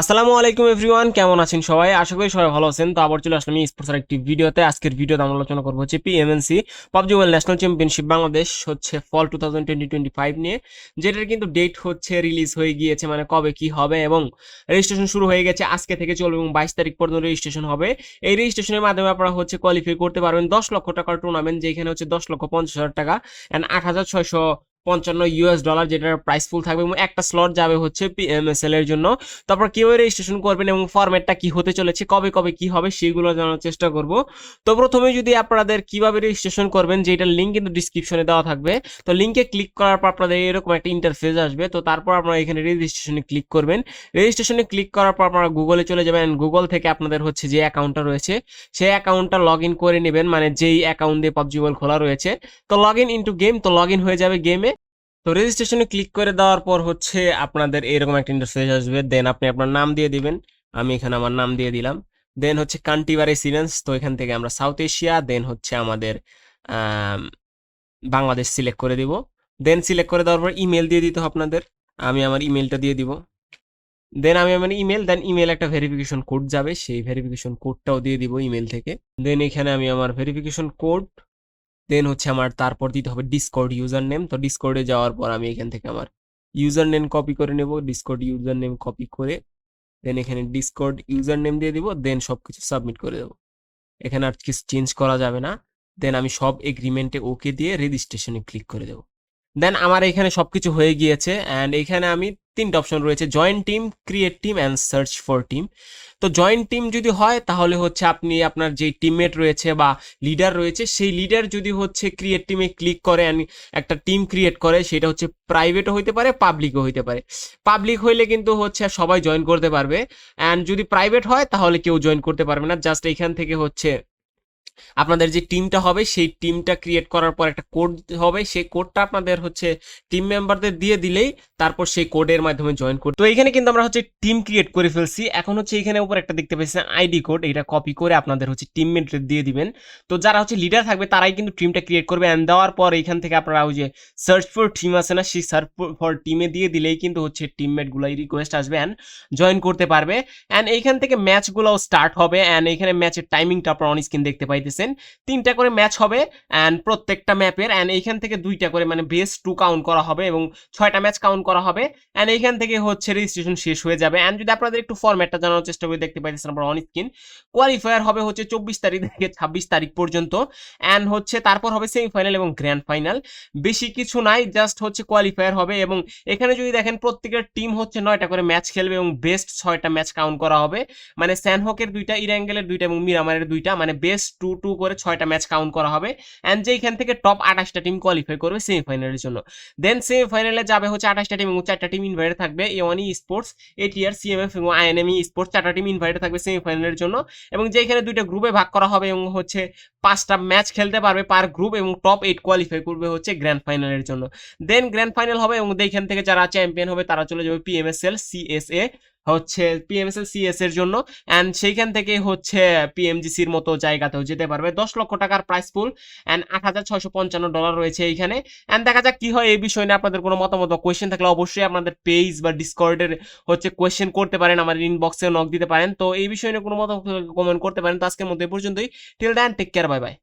আসসালামু আলাইকুম এভরিওয়ান, কেমন আছেন সবাই? আশা করি সবাই ভালো আছেন। তো আবার চলে আসলাম স্পোর্টসের একটি ভিডিওতে। আজকের ভিডিওতে আমরা আলোচনা করব হচ্ছে PMNC PUBG world national championship Bangladesh হচ্ছে fall two thousand twenty twenty নিয়ে, যেটার কিন্তু ডেট হচ্ছে রিলিজ হয়ে গিয়েছে মানে কবে কি হবে এবং রেজিস্ট্রেশন শুরু হয়ে গেছে আজকে থেকে চলবে এবং বাইশ তারিখ পর্যন্ত রেজিস্ট্রেশন হবে। এই রেজিস্ট্রেশনের মাধ্যমে আপনারা হচ্ছে কোয়ালিফাই করতে পারবেন দশ লক্ষ টাকার টুর্নামেন্ট যেখানে হচ্ছে দশ লক্ষ পঞ্চাশ হাজার টাকা অ্যান্ড আট হাজার ছয়শো পঞ্চান্ন ইউএস ডলার যেটার প্রাইস ফুল থাকবে এবং একটা স্লট যাবে হচ্ছে পিএমএসএল এর জন্য। তারপর কীভাবে রেজিস্ট্রেশন করবেন এবং ফরম্যাটটা কি হতে চলেছে, কবে কবে কি হবে সেগুলো জানার চেষ্টা করব। তো প্রথমে যদি আপনাদের কীভাবে রেজিস্ট্রেশন করবেন, যেটার লিঙ্ক কিন্তু ডিসক্রিপশনে দেওয়া থাকবে। তো লিঙ্কে ক্লিক করার পর আপনাদের এরকম একটা ইন্টারফেস আসবে। তো তারপর আপনারা এখানে রেজিস্ট্রেশনে ক্লিক করবেন। রেজিস্ট্রেশনে ক্লিক করার পর আপনারা গুগলে চলে যাবেন। গুগল থেকে আপনাদের হচ্ছে যে অ্যাকাউন্টটা রয়েছে, সেই অ্যাকাউন্টটা লগ করে নেবেন। মানে যেই অ্যাকাউন্ট দিয়ে পাবজি মোবাইল খোলা রয়েছে। তো লগ ইন ইন্টু গেম তো লগ হয়ে যাবে গেমে তো রেজিস্ট্রেশনে ক্লিক করে দেওয়ার পর হচ্ছে আপনাদের এরকম একটা ইন্টারফেস আসবে। দেন আপনি আপনার নাম দিয়ে দিবেন। আমি এখানে আমার নাম দিয়ে দিলাম। দেন হচ্ছে কান্ট্রি বা রেসিডেন্স তো এখান থেকে আমরা সাউথ এশিয়া দেন হচ্ছে আমাদের আম, বাংলাদেশ সিলেক্ট করে দিব। দেন সিলেক্ট করে দেওয়ার পর ইমেল দিয়ে দিতে হবে আপনাদের। আমি আমার ইমেলটা দিয়ে দিব। দেন আমি আমার ইমেল দেন ইমেল একটা ভেরিফিকেশন কোড যাবে। সেই ভেরিফিকেশন কোডটাও দিয়ে দিব ইমেল থেকে। দেন এখানে আমি আমার ভেরিফিকেশন কোড দেন হচ্ছে আমার তারপর দিতে হবে ডিসকর্ড ইউজার নেম তো ডিসকর্ডে যাওয়ার পর আমি এখান থেকে আমার ইউজার নেম কপি করে নেব ডিসকর্ড ইউজার নেম কপি করে দেন এখানে ডিসকর্ড ইউজার নেম দিয়ে দিব দেন সব কিছু সাবমিট করে দেবো। এখানে আর কিছু চেঞ্জ করা যাবে না। দেন আমি সব এগ্রিমেন্টে ওকে দিয়ে রেজিস্ট্রেশনে ক্লিক করে দেবো। দেন আমার এখানে সব কিছু হয়ে গিয়েছে অ্যান্ড এখানে আমি তিনটা অপশন রয়েছে join team create team and search for team তো জয়েন্ট টিম যদি হয়, তাহলে হচ্ছে আপনি আপনার যে টিমমেট রয়েছে বা লিডার রয়েছে, সেই লিডার যদি হচ্ছে ক্রিয়েট টিমে ক্লিক করে অ্যান্ড একটা টিম ক্রিয়েট করে, সেটা হচ্ছে প্রাইভেটও হইতে পারে পাবলিকও হইতে পারে। পাবলিক হইলে কিন্তু হচ্ছে সবাই জয়েন করতে পারবে। অ্যান্ড যদি প্রাইভেট হয়, তাহলে কেউ জয়েন করতে পারবে না। জাস্ট এইখান থেকে হচ্ছে আপনাদের যে টিমটা হবে, সেই টিমটা ক্রিয়েট করার পর একটা কোড হবে। সেই কোডটা আপনাদের হচ্ছে টিম মেম্বারদের দিয়ে দিলেই তারপর সেই কোডের মাধ্যমে জয়েন করতে তো এখানে কিন্তু আমরা হচ্ছে টিম ক্রিয়েট করে ফেলছি। এখন হচ্ছে এখানে উপর একটা দেখতে পাচ্ছেন আইডি কোড এটা কপি করে আপনাদের হচ্ছে টিমমেটদের দিয়ে দিবেন। তো যারা হচ্ছে লিডার থাকবে, তারাই কিন্তু টিমটা ক্রিয়েট করবে। অ্যান্ড দেওয়ার পর এখান থেকে আপনারা ওই যে সার্চ ফর টিম আছে না, সেই সার্চ ফর টিমে দিয়ে দিলেই কিন্তু হচ্ছে টিমমেটগুলো রিকোয়েস্ট আসবে অ্যান্ড জয়েন করতে পারবে। অ্যান্ড এইখান থেকে ম্যাচগুলোও স্টার্ট হবে। অ্যান্ড এখানে ম্যাচের টাইমিংটা আপনারা অন স্ক্রিন দেখতে পাইতেছেন তিনটা করে ম্যাচ হবে অ্যান্ড প্রত্যেকটা ম্যাপের অ্যান্ড এইখান থেকে দুইটা করে মানে বেস টু কাউন্ট করা হবে এবং ছয়টা ম্যাচ কাউন্ট করা হবে অ্যান্ড এইখান থেকে হচ্ছে রেজিস্ট্রেশন শেষ হয়ে যাবে। অ্যান্ড যদি আপনাদের একটু ফরম্যাটটা জানানোর চেষ্টা করে, দেখতে পাইতেছেন আপনারা অন স্ক্রিন কোয়ালিফায়ার হবে হচ্ছে চব্বিশ তারিখ থেকে ছাব্বিশ তারিখ পর্যন্ত অ্যান্ড হচ্ছে তারপর হবে সেমিফাইনাল এবং গ্র্যান্ড ফাইনাল বেশি কিছু নাই জাস্ট হচ্ছে কোয়ালিফায়ার হবে এবং এখানে যদি দেখেন প্রত্যেকের টিম হচ্ছে নয়টা করে ম্যাচ খেলবে এবং বেস্ট ছয়টা ম্যাচ কাউন্ট করা হবে। মানে স্যানহকের দুইটা, ইরাঙ্গেলের দুইটা এবং মিরামারের দুইটা মানে বেস্ট টু টু করে ছয়টা ম্যাচ কাউন্ট করা হবে। অ্যান্ড যেখান থেকে টপ আঠাশটা টিম কোয়ালিফাই করবে সেমিফাইনালের জন্য। দেন সেমিফাইনালে যাবে হচ্ছে আঠাশটা টিম এবং চারটা টিম ইনভাইটেড থাকবে A one sports ATR CMF এবং আইএনএমই স্পোর্টস চারটা টিম ইনভাইটেড থাকবে সেমিফাইনালের জন্য। এবং যেখানে দুইটা গ্রুপে ভাগ করা হবে এবং হচ্ছে পাঁচটা ম্যাচ খেলতে পারবে পার গ্রুপ এবং টপ এইট কোয়ালিফাই করবে হচ্ছে গ্র্যান্ড ফাইনালের জন্য। দেন গ্র্যান্ড ফাইনাল হবে এবং এইখান থেকে যারা চ্যাম্পিয়ন হবে তারা চলে যাবে পিএমএসএল সিএসএ হচ্ছে পিএমএসএল সিএস এর জন্য। অ্যান্ড সেইখান থেকে হচ্ছে পিএমজিসির মতো জায়গাতেও যেতে পারবে। দশ লক্ষ টাকার প্রাইস পুল অ্যান্ড আট হাজার ছয়শো পঞ্চান্ন ডলার রয়েছে এইখানে। অ্যান্ড দেখা যাক কি হয় এই বিষয় নিয়ে আপনাদের কোনো মতামত কোয়েশ্চেন থাকলে অবশ্যই আপনাদের পেজ বা ডিসকর্ডের হচ্ছে কোয়েশ্চেন করতে পারেন আমার ইনবক্সে নক দিতে পারেন। তো এই বিষয় নিয়ে কোনো মতামত কমেন্ট করতে পারেন। তো আজকের মধ্যে পর্যন্তই। Till then take care bye bye